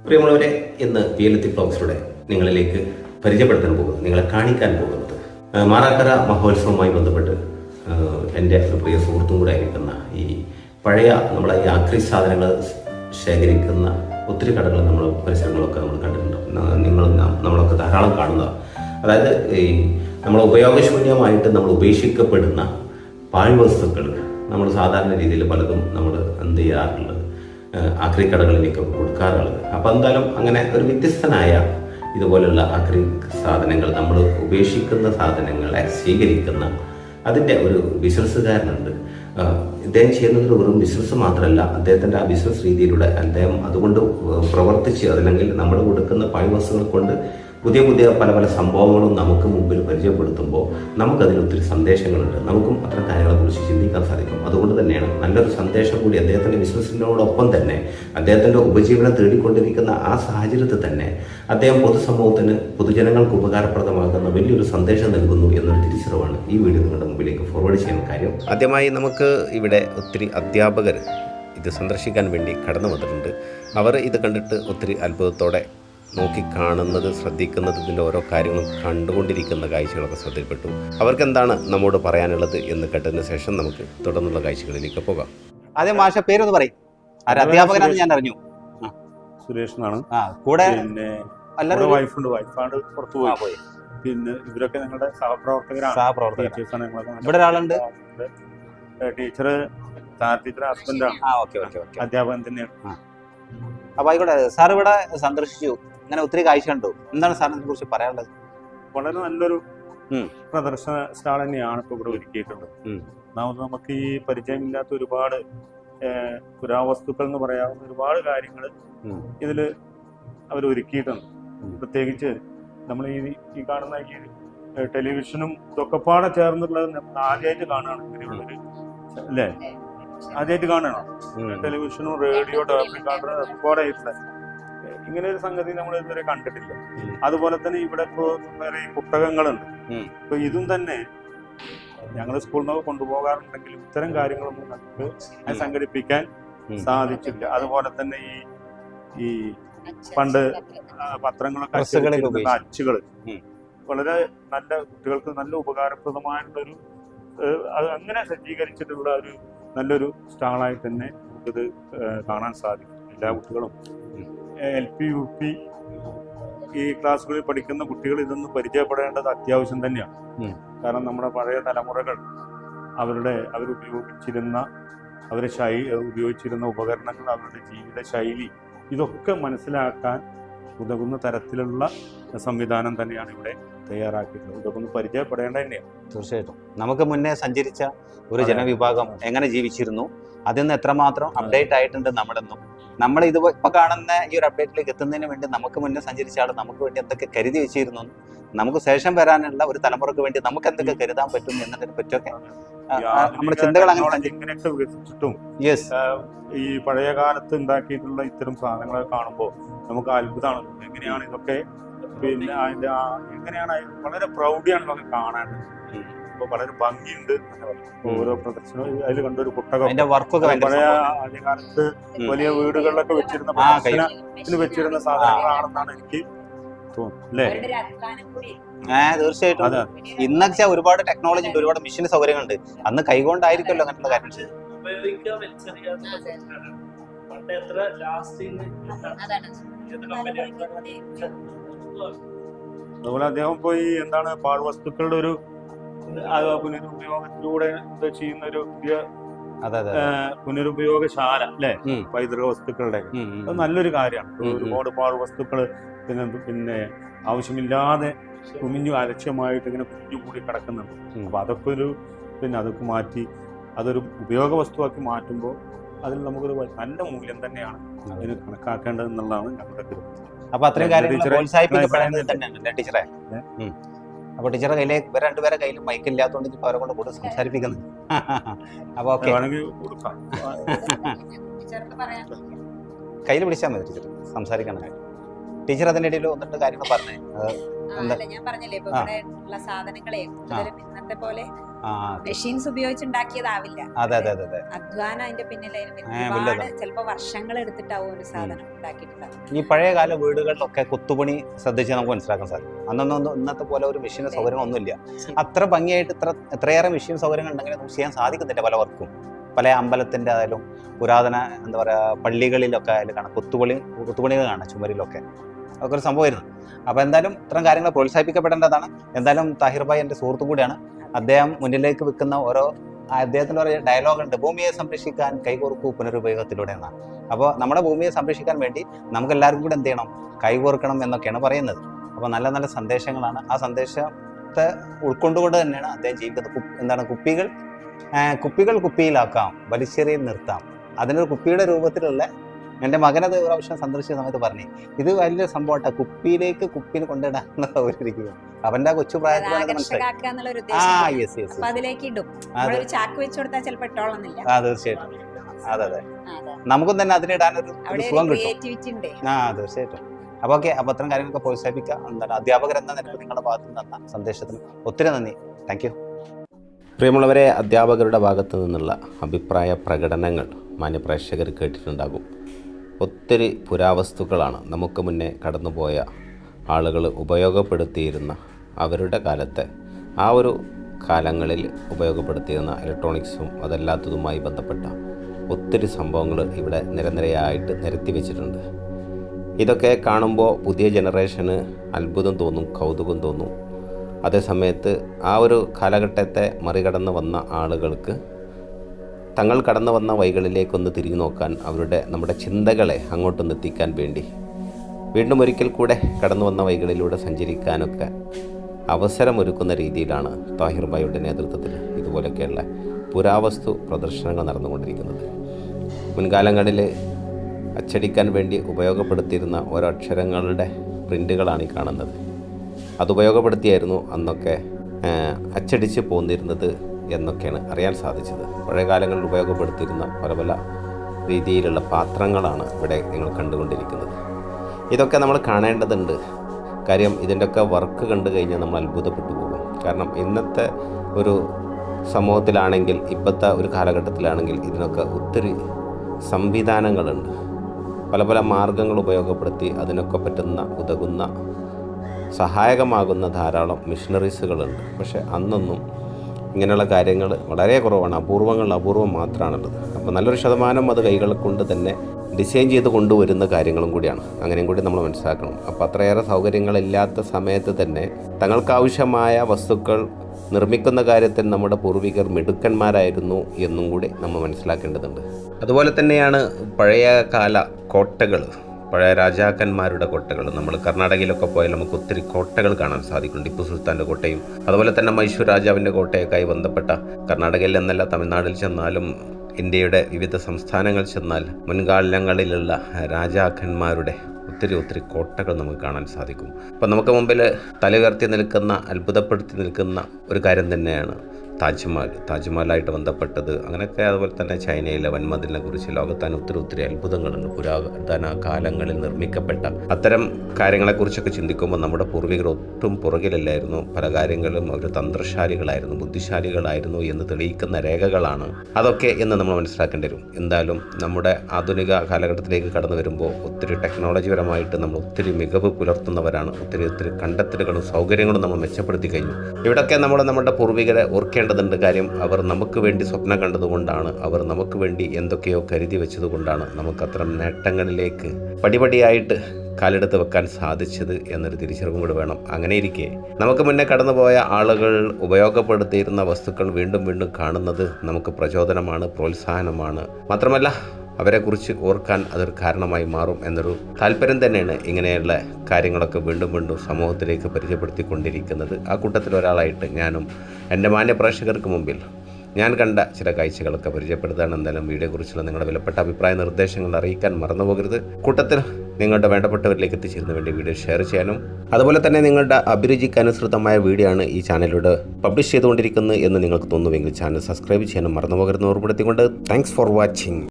പ്രിയമുള്ളവരെ ഇന്ന് പി വിയലത്തി ബ്ലോഗ്സിലൂടെ നിങ്ങളിലേക്ക് പരിചയപ്പെടുത്താൻ പോകുന്നത് നിങ്ങളെ കാണിക്കാൻ പോകുന്നത് മാറാക്കര മഹോത്സവവുമായി ബന്ധപ്പെട്ട് എന്റെ ഒരു പ്രിയ സുഹൃത്തും കൂടെ ആയിരിക്കുന്ന ഈ പഴയ നമ്മളെ ഈ ആക്രി സാധനങ്ങൾ ശേഖരിക്കുന്ന ഒത്തിരി കടകൾ നമ്മൾ പരിസരങ്ങളൊക്കെ നമ്മൾ കണ്ടിട്ടുണ്ട്. നിങ്ങൾ നമ്മളൊക്കെ ധാരാളം കാണുന്ന അതായത് ഈ നമ്മൾ ഉപയോഗശൂന്യമായിട്ട് നമ്മൾ ഉപേക്ഷിക്കപ്പെടുന്ന പാഴ്വസ്തുക്കൾ നമ്മൾ സാധാരണ രീതിയിൽ പലതും നമ്മൾ എന്ത് ചെയ്യാറുള്ളത്? ആക്രി കടകളിലേക്കൊക്കെ കൊടുക്കാറുള്ളത്. അപ്പോൾ എന്തായാലും അങ്ങനെ ഒരു വ്യത്യസ്തനായ ഇതുപോലുള്ള ആക്രി സാധനങ്ങൾ നമ്മൾ ഉപേക്ഷിക്കുന്ന സാധനങ്ങളെ സ്വീകരിക്കുന്ന അതിന്റെ ഒരു ബിസിനസ്സുകാരനുണ്ട്. ഇദ്ദേഹം ചെയ്യുന്നത് വെറും ബിസിനസ് മാത്രമല്ല അദ്ദേഹത്തിന്റെ ആ ബിസിനസ് രീതിയിലൂടെ അദ്ദേഹം അതുകൊണ്ട് പ്രവർത്തിച്ച് അതല്ലെങ്കിൽ നമ്മൾ കൊടുക്കുന്ന പാഴ്വസ്തുക്കൾ കൊണ്ട് പുതിയ പുതിയ പല പല സംഭവങ്ങളും നമുക്ക് മുമ്പിൽ പരിചയപ്പെടുത്തുമ്പോൾ നമുക്കതിൽ ഒത്തിരി സന്ദേശങ്ങളുണ്ട്. നമുക്കും അത്തരം കാര്യങ്ങളെക്കുറിച്ച് ചിന്തിക്കാൻ സാധിക്കും. അതുകൊണ്ട് തന്നെയാണ് നല്ലൊരു സന്ദേശം കൂടി അദ്ദേഹത്തിന്റെ ബിസിനസ്സിനോടൊപ്പം തന്നെ അദ്ദേഹത്തിന്റെ ഉപജീവനം തേടിക്കൊണ്ടിരിക്കുന്ന ആ സാഹചര്യത്തിൽ തന്നെ അദ്ദേഹം പൊതുസമൂഹത്തിന് പൊതുജനങ്ങൾക്ക് ഉപകാരപ്രദമാകുന്ന വലിയൊരു സന്ദേശം നൽകുന്നു എന്നൊരു തിരിച്ചറിവാണ് ഈ വീഡിയോ നിങ്ങളുടെ മുമ്പിലേക്ക് ഫോർവേഡ് ചെയ്യുന്ന കാര്യം. ആദ്യമായി നമുക്ക് ഇവിടെ ഒത്തിരി അധ്യാപകർ ഇത് സന്ദർശിക്കാൻ വേണ്ടി കടന്നു വന്നിട്ടുണ്ട്. അവർ ഇത് കണ്ടിട്ട് ഒത്തിരി അത്ഭുതത്തോടെ നോക്കി കാണുന്നത് ശ്രദ്ധിക്കുന്നത് ഇതിന്റെ ഓരോ കാര്യങ്ങളും കണ്ടുകൊണ്ടിരിക്കുന്ന കാഴ്ചകളൊക്കെ ശ്രദ്ധയിൽപ്പെട്ടു. അവർക്ക് എന്താണ് നമ്മോട് പറയാനുള്ളത് എന്ന് കേട്ടതിന് ശേഷം നമുക്ക് തുടർന്നുള്ള കാഴ്ചകളിലേക്ക് പോകാം. ആദ്യം മാഷ പേരൊന്ന് പറയും. അധ്യാപകനാണ് ഞാൻ അറിഞ്ഞു സുരേഷ്. എന്നാണ് ആ. കൂടെ പിന്നെ വൈഫുണ്ട്. വൈഫാണ് പുറത്തു പോയി. പിന്നെ ഇവരൊക്കെ ഞങ്ങളുടെ സഹപ്രവർത്തകരാണ്. സഹപ്രവർത്തകർ ഇവിടെ ഒരാളുണ്ട്. ടീച്ചർ ടീച്ചർ ഹസ്ബൻഡാണ്. ആ ഓക്കെ ഓക്കെ ഓക്കെ. അധ്യാപകൻ തന്നെയാണ്. അപ്പൊ ആയിക്കോട്ടെ സാർ ഇവിടെ സന്ദർശിച്ചു. ഇങ്ങനെ ഒത്തിരി കാഴ്ച കണ്ടു എന്താണ് സാറിനെ കുറിച്ച് പറയാനുള്ളത്? വളരെ നല്ലൊരു പ്രദർശന സ്റ്റാൾ തന്നെയാണ് ഇപ്പൊ ഇവിടെ ഒരുക്കിയിട്ടുള്ളത്. ഒന്നാമത് നമുക്ക് ഈ പരിചയമില്ലാത്ത ഒരുപാട് പുരാവസ്തുക്കൾ എന്ന് പറയാവുന്ന ഒരുപാട് കാര്യങ്ങൾ ഇതിൽ ഇതിൽ അവർ ഒരുക്കിയിട്ടുണ്ട്. പ്രത്യേകിച്ച് നമ്മൾ ഈ ഈ കാണുന്ന ഈ ടെലിവിഷനും ഇതൊക്കെ പാടെ ചേർന്നുള്ളത് നമ്മൾ ആദ്യമായിട്ട് കാണുകയാണ് ഇങ്ങനെയുള്ളൊരു അല്ലേ? ആദ്യമായിട്ട് കാണുകയാണോ? ടെലിവിഷനും റേഡിയോ ടേപ്പ് കാണുന്നത് അതുപോലെ ആയിട്ടുള്ള ഇങ്ങനെ ഒരു സംഗതി നമ്മൾ ഇതുവരെ കണ്ടിട്ടില്ല. അതുപോലെ തന്നെ ഇവിടെ ഇപ്പോ വേറെ ഈ പുസ്തകങ്ങളുണ്ട് ഇപ്പൊ അപ്പൊ ഇതും തന്നെ ഞങ്ങൾ സ്കൂളിൽ നിന്നൊക്കെ കൊണ്ടുപോകാറുണ്ടെങ്കിലും ഇത്തരം കാര്യങ്ങളൊന്നും നമുക്ക്. സംഘടിപ്പിക്കാൻ. സാധിച്ചില്ല. അതുപോലെ തന്നെ ഈ ഈ പണ്ട് പത്രങ്ങളൊക്കെ അച്ചുകൾ. വളരെ നല്ല കുട്ടികൾക്ക് നല്ല ഉപകാരപ്രദമായിട്ടുള്ളൊരു അത് അങ്ങനെ സജ്ജീകരിച്ചിട്ടുള്ള ഒരു നല്ലൊരു സ്റ്റാളായി തന്നെ നമുക്കിത് കാണാൻ സാധിക്കും. എല്ലാ കുട്ടികളും. എൽ പി യു പി ഈ ക്ലാസ്സുകളിൽ പഠിക്കുന്ന കുട്ടികൾ ഇതൊന്ന് പരിചയപ്പെടേണ്ടത് അത്യാവശ്യം തന്നെയാണ്. കാരണം നമ്മുടെ പഴയ തലമുറകൾ അവരുടെ അവർ ഉപയോഗിച്ചിരുന്ന അവർ ശൈ ഉപയോഗിച്ചിരുന്ന ഉപകരണങ്ങൾ അവരുടെ ജീവിത ശൈലി ഇതൊക്കെ മനസ്സിലാക്കാൻ ഉതകുന്ന തരത്തിലുള്ള സംവിധാനം തന്നെയാണ് ഇവിടെ തയ്യാറാക്കിയിട്ടുള്ളത്. ഇതൊക്കെ ഒന്ന് പരിചയപ്പെടേണ്ട തന്നെയാണ്. തീർച്ചയായിട്ടും. നമുക്ക് മുന്നേ സഞ്ചരിച്ച ഒരു ജനവിഭാഗം എങ്ങനെ ജീവിച്ചിരുന്നു? അതിൽ നിന്ന് എത്രമാത്രം അപ്ഡേറ്റ് ആയിട്ടുണ്ട് നമ്മളെന്നും? നമ്മൾ ഇത് ഇപ്പൊ കാണുന്ന ഈ ഒരു അപ്ഡേറ്റിലേക്ക് എത്തുന്നതിന് വേണ്ടി നമുക്ക് മുന്നേ സഞ്ചരിച്ച ആൾ നമുക്ക് വേണ്ടി എന്തൊക്കെ കരുതി വെച്ചിരുന്നു? നമുക്ക് ശേഷം വരാനുള്ള ഒരു തലമുറയ്ക്ക് വേണ്ടി നമുക്ക് എന്തൊക്കെ കരുതാൻ പറ്റും എന്നതിനെ പറ്റിയൊക്കെ നമ്മുടെ ചിന്തകൾ അങ്ങനെ വികസിച്ചിട്ടും യെസ് ഈ പഴയ കാലത്ത് ഉണ്ടാക്കിയിട്ടുള്ള ഇത്തരം സാധനങ്ങളെ കാണുമ്പോൾ നമുക്ക് അത്ഭുതമാണ്. എങ്ങനെയാണ് ഇതൊക്കെ? പിന്നെ അതിന്റെ എങ്ങനെയാണ് വളരെ പ്രൗഢിയാണ് ഇതൊക്കെ കാണാൻ. ഇപ്പൊ വളരെ ഭംഗിയുണ്ട്. ഓരോ പ്രദർശനവും അതിൽ കണ്ടൊരു കുട്ടകം. പഴയ. ആദ്യകാലത്ത് വലിയ വീടുകളിലൊക്കെ വെച്ചിരുന്ന പ്രദർശനത്തിന് വെച്ചിരുന്ന സാധനങ്ങളാണെന്നാണ് എനിക്ക് തീർച്ചയായിട്ടും. ഇന്നൊക്കെ ഒരുപാട് ടെക്നോളജി ഉണ്ട് ഒരുപാട് മെഷീൻ സൗകര്യങ്ങളുണ്ട്. അന്ന് കൈകൊണ്ടായിരിക്കുമല്ലോ അങ്ങനെയുള്ള കാര്യം. പണ്ട് എത്ര അതുപോലെ അദ്ദേഹം പോയി എന്താണ് പാഴ്വസ്തുക്കളുടെ ഒരു ആ, പുനരുപയോഗത്തിലൂടെ ചെയ്യുന്ന ഒരു പുതിയ അതെ അതെ പുനരുപയോഗശാല അല്ലെ. പൈതൃക വസ്തുക്കളുടെ അത് നല്ലൊരു കാര്യമാണ്. ഒരുപാട് പാട് വസ്തുക്കൾ പിന്നെ പിന്നെ ആവശ്യമില്ലാതെ കുമിഞ്ഞു അലക്ഷ്യമായിട്ട് ഇങ്ങനെ കുഞ്ഞു കൂടി കിടക്കുന്നുണ്ട്. അപ്പൊ അതൊക്കെ ഒരു പിന്നെ അതൊക്കെ മാറ്റി അതൊരു ഉപയോഗ വസ്തുവാക്കി മാറ്റുമ്പോൾ അതിൽ നമുക്കൊരു നല്ല മൂല്യം തന്നെയാണ് അതിന് കണക്കാക്കേണ്ടത് എന്നുള്ളതാണ് ഞങ്ങളുടെ അപ്പൊ അത്രയും അതെ, കാര്യങ്ങൾ തന്നെയാണ് ടീച്ചറെ? ഏ? ഉം. അപ്പൊ ടീച്ചറെ കയ്യിലെ ഇവർ രണ്ടുപേരെ കയ്യിൽ മൈക്ക് ഇല്ലാത്തതുകൊണ്ട് ഇപ്പൊ അവരെ കൊണ്ട് കൂടുതൽ സംസാരിപ്പിക്കുന്നു അപ്പൊ ഓക്കെ കയ്യിൽ പിടിച്ചാൽ മതി ടീച്ചർ. സംസാരിക്കണം ടീച്ചർ അതിന്റെ ഇടയിൽ ഒന്നിട്ട് കാര്യങ്ങൾ പറഞ്ഞേ. അല്ല ഞാൻ പറഞ്ഞില്ലേ ഇപ്പൊ ആ. ഇവിടെ ഉള്ള സാധനങ്ങളെ കൂടുതലും ഇന്നത്തെ പോലെ ആ മെഷീൻസ് ഉപയോഗിച്ചുണ്ടാക്കിയതാവില്ല. അതെ അതെ അതെ അധ്വാനം അതിന്റെ ഒരുപാട് ചിലപ്പോ വർഷങ്ങൾ എടുത്തിട്ടാവും ഒരു സാധനം ഉണ്ടാക്കിയിട്ടുള്ളത്. ഈ പഴയകാല വീടുകളിലൊക്കെ കൊത്തുപണി ശ്രദ്ധിച്ച് നമുക്ക് മനസ്സിലാക്കാൻ സാധിക്കും. അന്നൊന്നും ഇന്നത്തെ പോലെ ഒരു മെഷീൻ സൗകര്യങ്ങളൊന്നുമില്ല. അത്ര ഭംഗിയായിട്ട് ഇത്ര എത്രയേറെ മെഷീൻ സൗകര്യങ്ങൾ ഉണ്ടെങ്കിൽ നമുക്ക് ചെയ്യാൻ സാധിക്കുന്നില്ല പലവർക്കും. പല അമ്പലത്തിന്റെ ആയാലും പുരാതന എന്താ പറയാ പള്ളികളിലൊക്കെ ആയാലും കാണാം. കൊത്തുപണി കൊത്തുപണികൾ കാണാം ചുമരിലൊക്കെ. അതൊക്കെ ഒരു സംഭവമായിരുന്നു. അപ്പോൾ എന്തായാലും ഇത്തരം കാര്യങ്ങൾ പ്രോത്സാഹിപ്പിക്കപ്പെടേണ്ടതാണ്. എന്തായാലും താഹിർ ഭായി എന്റെ സുഹൃത്തും കൂടിയാണ്. അദ്ദേഹം മുന്നിലേക്ക് വെക്കുന്ന ഓരോ അദ്ദേഹത്തിന്റെ ഒരു ഡയലോഗ് ഉണ്ട്. ഭൂമിയെ സംരക്ഷിക്കാൻ കൈകോർക്കൂ പുനരുപയോഗത്തിലൂടെ എന്നാണ് അപ്പോൾ നമ്മുടെ ഭൂമിയെ സംരക്ഷിക്കാൻ വേണ്ടി നമുക്ക് എല്ലാവർക്കും കൂടെ എന്ത് ചെയ്യണം കൈകോർക്കണം എന്നൊക്കെയാണ് പറയുന്നത്. അപ്പോൾ നല്ല നല്ല സന്ദേശങ്ങളാണ്. ആ സന്ദേശത്തെ ഉൾക്കൊണ്ടുകൊണ്ട് തന്നെയാണ് അദ്ദേഹം ജീവിക്കുന്നത്. എന്താണ് കുപ്പികൾ? കുപ്പികൾ കുപ്പിയിലാക്കാം. വലിച്ചെറിയിൽ നിർത്താം. അതിനൊരു കുപ്പിയുടെ രൂപത്തിലുള്ള എന്റെ മകനത് ഒരു പ്രാവശ്യം സന്ദർശിച്ച സമയത്ത് പറഞ്ഞു ഇത് വലിയ സംഭവമായിട്ടാ കുപ്പിയിലേക്ക് കുപ്പിന് കൊണ്ടിടാന്ന് അവരിരിക്കുക അവന്റെ കൊച്ചു പ്രായത്തിലാണ് അത് മനസ്സിലായി. ഒരു ആ യെസ് യെസ് അതിലേക്ക് ഇടും. അതെ. ചാക്ക് വെച്ച് കൊടുത്താൽ ചിലപ്പോ ഇട്ടോളന്നില്ല. ആ തീർച്ചയായിട്ടും. അതെ അതെ. നമുക്കും തന്നെ അതിനിടാനൊരു ഒരു സുഖം കിട്ടും. ആ തീർച്ചയായിട്ടും. അപ്പോൾ ഓക്കെ അപ്പോൾ അത്തരം കാര്യങ്ങളൊക്കെ പ്രോത്സാഹിപ്പിക്കുക. എന്താണ് അധ്യാപകർ എന്ന നിലയിൽ നിങ്ങളുടെ ഭാഗത്ത് നിന്ന് തന്ന സന്ദേശത്തിന് ഒത്തിരി നന്ദി. താങ്ക് യു പ്രിയമുള്ളവരെ അധ്യാപകരുടെ ഭാഗത്തു നിന്നുള്ള അഭിപ്രായ പ്രകടനങ്ങൾ മാന്യപ്രേക്ഷകർ കേട്ടിട്ടുണ്ടാകും. ഒത്തിരി പുരാവസ്തുക്കളാണ് നമുക്ക് മുന്നേ കടന്നുപോയ ആളുകൾ ഉപയോഗപ്പെടുത്തിയിരുന്ന അവരുടെ കാലത്തെ ആ ഒരു കാലങ്ങളിൽ ഉപയോഗപ്പെടുത്തിയിരുന്ന ഇലക്ട്രോണിക്സും അതല്ലാത്തതുമായി ബന്ധപ്പെട്ട ഒത്തിരി സംഭവങ്ങൾ ഇവിടെ നിരനിരയായിട്ട് നിരത്തി വെച്ചിട്ടുണ്ട്. ഇതൊക്കെ കാണുമ്പോൾ പുതിയ ജനറേഷന് അത്ഭുതം തോന്നും കൗതുകം തോന്നും. അതേസമയത്ത് ആ ഒരു കാലഘട്ടത്തെ മറികടന്ന് വന്ന ആളുകൾക്ക് തങ്ങൾ കടന്നു വന്ന വഴികളിലേക്കൊന്ന് തിരിഞ്ഞു നോക്കാൻ അവരുടെ നമ്മുടെ ചിന്തകളെ അങ്ങോട്ടൊന്ന് എത്തിക്കാൻ വേണ്ടി. വീണ്ടും ഒരിക്കൽ കൂടെ കടന്നു വന്ന വഴികളിലൂടെ സഞ്ചരിക്കാനൊക്കെ അവസരമൊരുക്കുന്ന രീതിയിലാണ് താഹിർ ഭായിയുടെ നേതൃത്വത്തിൽ ഇതുപോലെയൊക്കെയുള്ള പുരാവസ്തു പ്രദർശനങ്ങൾ നടന്നുകൊണ്ടിരിക്കുന്നത്. മുൻകാലങ്ങളിൽ അച്ചടിക്കാൻ വേണ്ടി ഉപയോഗപ്പെടുത്തിയിരുന്ന ഓരോ അക്ഷരങ്ങളുടെ പ്രിന്റുകളാണ് ഈ കാണുന്നത്. അതുപയോഗപ്പെടുത്തിയായിരുന്നു അന്നൊക്കെ അച്ചടിച്ച് പോന്നിരുന്നത് എന്നൊക്കെയാണ് അറിയാൻ സാധിച്ചത്. പഴയ കാലങ്ങളിൽ ഉപയോഗപ്പെടുത്തിയിരുന്ന പല പല രീതിയിലുള്ള പാത്രങ്ങളാണ് ഇവിടെ നിങ്ങൾ കണ്ടുകൊണ്ടിരിക്കുന്നത്. ഇതൊക്കെ നമ്മൾ കാണേണ്ടതുണ്ട്. കാര്യം ഇതിന്റെയൊക്കെ വർക്ക് കണ്ടു കഴിഞ്ഞാൽ നമ്മൾ അത്ഭുതപ്പെട്ടു പോകും. കാരണം ഇന്നത്തെ ഒരു സമൂഹത്തിലാണെങ്കിൽ ഇപ്പോഴത്തെ ഒരു കാലഘട്ടത്തിലാണെങ്കിൽ ഇതിനൊക്കെ ഒത്തിരി സംവിധാനങ്ങളുണ്ട്. പല പല മാർഗങ്ങൾ ഉപയോഗപ്പെടുത്തി അതിനൊക്കെ പറ്റുന്ന ഉതകുന്ന സഹായകമാകുന്ന ധാരാളം മിഷണറീസുകളുണ്ട് പക്ഷേ അന്നൊന്നും ഇങ്ങനെയുള്ള കാര്യങ്ങൾ വളരെ കുറവാണ്. അപൂർവങ്ങൾ അപൂർവം മാത്രമാണുള്ളത്. അപ്പോൾ നല്ലൊരു ശതമാനം അത് കൈകൾ കൊണ്ട് തന്നെ ഡിസൈൻ ചെയ്ത് കൊണ്ടുവരുന്ന കാര്യങ്ങളും കൂടിയാണ്. അങ്ങനെയും കൂടി നമ്മൾ മനസ്സിലാക്കണം. അപ്പോൾ അത്രയേറെ സൗകര്യങ്ങളില്ലാത്ത സമയത്ത് തന്നെ തങ്ങൾക്കാവശ്യമായ വസ്തുക്കൾ നിർമ്മിക്കുന്ന കാര്യത്തിൽ നമ്മുടെ പൂർവികർ മിടുക്കന്മാരായിരുന്നു എന്നും കൂടി നമ്മൾ മനസ്സിലാക്കേണ്ടതുണ്ട്. അതുപോലെ തന്നെയാണ് പഴയ കാല കോട്ടകൾ. പഴയ രാജാക്കന്മാരുടെ കോട്ടകൾ. നമ്മൾ കർണാടകയിലൊക്കെ പോയാൽ നമുക്ക് ഒത്തിരി കോട്ടകൾ കാണാൻ സാധിക്കും. ടിപ്പു സുൽത്താന്റെ കോട്ടയും അതുപോലെ തന്നെ മൈസൂർ രാജാവിന്റെ കോട്ടയൊക്കെയായി ബന്ധപ്പെട്ട കർണാടകയിൽ എന്നല്ല തമിഴ്നാട്ടിൽ ചെന്നാലും ഇന്ത്യയുടെ വിവിധ സംസ്ഥാനങ്ങൾ ചെന്നാൽ മുൻകാലങ്ങളിലുള്ള രാജാക്കന്മാരുടെ ഒത്തിരി ഒത്തിരി കോട്ടകൾ നമുക്ക് കാണാൻ സാധിക്കും. അപ്പം നമുക്ക് മുമ്പിൽ തലയുയർത്തി നിൽക്കുന്ന അത്ഭുതപ്പെടുത്തി നിൽക്കുന്ന ഒരു കാര്യം തന്നെയാണ്. താജ്മഹൽ താജ്മഹലായിട്ട് ബന്ധപ്പെട്ടത്. അങ്ങനെയൊക്കെ അതുപോലെ തന്നെ ചൈനയിലെ വൻമതിലിനെ കുറിച്ച് ലോകത്താൻ ഒത്തിരി ഒത്തിരി അത്ഭുതങ്ങളുണ്ട്. പുരാതന കാലങ്ങളിൽ നിർമ്മിക്കപ്പെട്ട അത്തരം കാര്യങ്ങളെക്കുറിച്ചൊക്കെ ചിന്തിക്കുമ്പോൾ നമ്മുടെ പൂർവികർ ഒട്ടും പുറകിലല്ലായിരുന്നു. പല കാര്യങ്ങളും അവർ തന്ത്രശാലികളായിരുന്നു ബുദ്ധിശാലികളായിരുന്നു എന്ന് തെളിയിക്കുന്ന രേഖകളാണ് അതൊക്കെ എന്ന് നമ്മൾ മനസ്സിലാക്കേണ്ടി വരും. എന്തായാലും നമ്മുടെ ആധുനിക കാലഘട്ടത്തിലേക്ക് കടന്നു വരുമ്പോൾ ഒത്തിരി ടെക്നോളജിപരമായിട്ട് നമ്മൾ ഒത്തിരി മികവ് പുലർത്തുന്നവരാണ്. ഒത്തിരി ഒത്തിരി കണ്ടെത്തലുകളും സൗകര്യങ്ങളും നമ്മൾ മെച്ചപ്പെടുത്തി കഴിഞ്ഞു. ഇവിടൊക്കെ നമ്മൾ നമ്മുടെ പൂർവികരെ ഓർക്കേണ്ടതുണ്ട് കാര്യം അവർ നമുക്ക് വേണ്ടി സ്വപ്നം കണ്ടതുകൊണ്ടാണ്. അവർ നമുക്ക് വേണ്ടി എന്തൊക്കെയോ കരുതി വെച്ചതുകൊണ്ടാണ് നമുക്ക് അത്തരം നേട്ടങ്ങളിലേക്ക് പടിപടിയായിട്ട് കാലെടുത്ത് വെക്കാൻ സാധിച്ചത് എന്നൊരു തിരിച്ചറിവും കൂടി വേണം. അങ്ങനെ ഇരിക്കെ നമുക്ക് മുന്നേ കടന്നുപോയ ആളുകൾ ഉപയോഗപ്പെടുത്തിയിരുന്ന വസ്തുക്കൾ വീണ്ടും വീണ്ടും കാണുന്നത് നമുക്ക് പ്രചോദനമാണ് പ്രോത്സാഹനമാണ്. മാത്രമല്ല അവരെക്കുറിച്ച് ഓർക്കാൻ അതൊരു കാരണമായി മാറും എന്നൊരു താല്പര്യം തന്നെയാണ് ഇങ്ങനെയുള്ള കാര്യങ്ങളൊക്കെ വീണ്ടും വീണ്ടും സമൂഹത്തിലേക്ക് പരിചയപ്പെടുത്തിക്കൊണ്ടിരിക്കുന്നത്. ആ കൂട്ടത്തിൽ ഒരാളായിട്ട് ഞാനും എന്റെ മാന്യപ്രേക്ഷകർക്ക് മുമ്പിൽ ഞാൻ കണ്ട ചില കാഴ്ചകളൊക്കെ പരിചയപ്പെടുത്താണ് എന്തായാലും വീഡിയോയെക്കുറിച്ചുള്ള നിങ്ങളുടെ വിലപ്പെട്ട അഭിപ്രായ നിർദ്ദേശങ്ങൾ അറിയിക്കാൻ മറന്നു പോകരുത് കൂട്ടത്തിൽ നിങ്ങളുടെ വേണ്ടപ്പെട്ടവരിലേക്ക് എത്തിച്ചേരുന്ന വേണ്ടി വീഡിയോ ഷെയർ ചെയ്യാനും അതുപോലെ തന്നെ നിങ്ങളുടെ അഭിരുചിക്ക് അനുസൃതമായ വീഡിയോ ആണ് ഈ ചാനലിലൂടെ പബ്ലിഷ് ചെയ്തുകൊണ്ടിരിക്കുന്നത് എന്ന് നിങ്ങൾക്ക് തോന്നുമെങ്കിൽ ചാനൽ സബ്സ്ക്രൈബ് ചെയ്യാനും മറന്നു പോകരുതെന്ന് ഓർമ്മപ്പെടുത്തിക്കൊണ്ട് താങ്ക്സ് ഫോർ വാച്ചിങ്